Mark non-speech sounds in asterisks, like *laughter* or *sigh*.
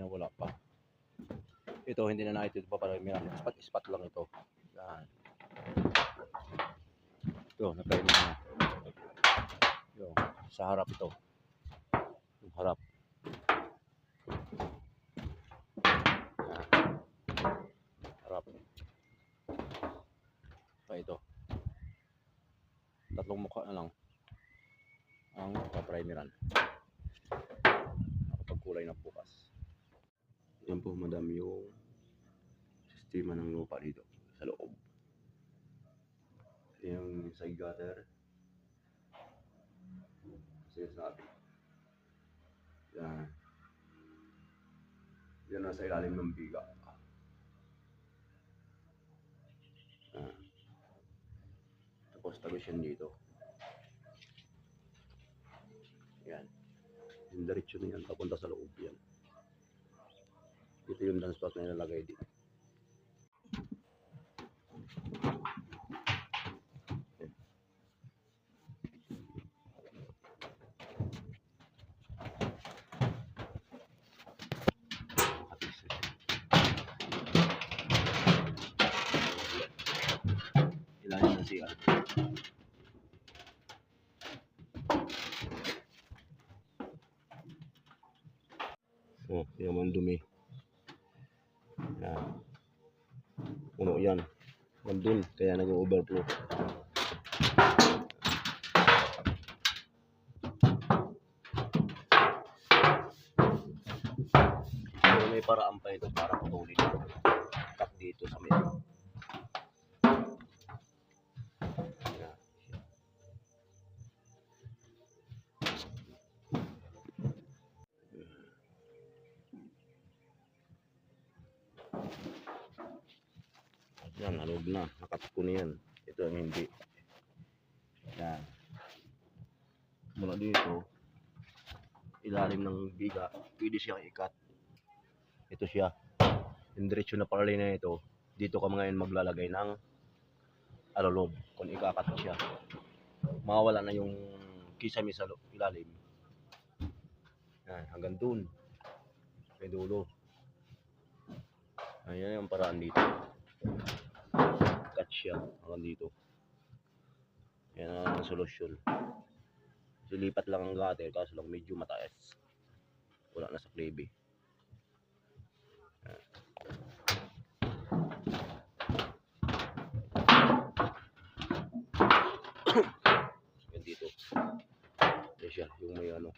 Yan, wala pa. Ito, hindi na nakita ito pa para may spot, spot lang ito. Yan. Ito, nagkain na. Yung, sa harap ito. Yung harap. Harap. Pa ito. Tatlong mukha na lang ang paprimeran. Nakapagkulay na bukas. Yan po madam yung sistema ng lupa dito sa loob. Yung side gutter. Sinasabi. Yan. Yan nasa ilalim ng biga. Yan. Tapos tagos yan dito. Yan. Yung diretso na yan, papunta sa loob yan. Ito yung dance spot na nilalagay dito. Ilalim na siya. Oh, yung man dumi. Yan. Puno yan. Nandun, kaya nag-overflow. May paraan pa ito para putulin. Cut dito sa medio. Yan, nalog na. Nakatko na yan. Ito ang hindi. Yan. Mula dito, ilalim ng biga, pwede siyang ikat. Ito siya. Yung diretso na paralay na ito, dito ka ngayon maglalagay ng alolob kung ikakat siya. Mawawala na yung kisame sa ilalim. Yan, hanggang dun. May dulo. Ayan yung paraan dito cut siya hanggang dito. Yan ang solusyon. So, lang ang gutter kaso lang medyo mataas. Wala na sa klebe. Yan *coughs* dito. Yan siya, yung may ano.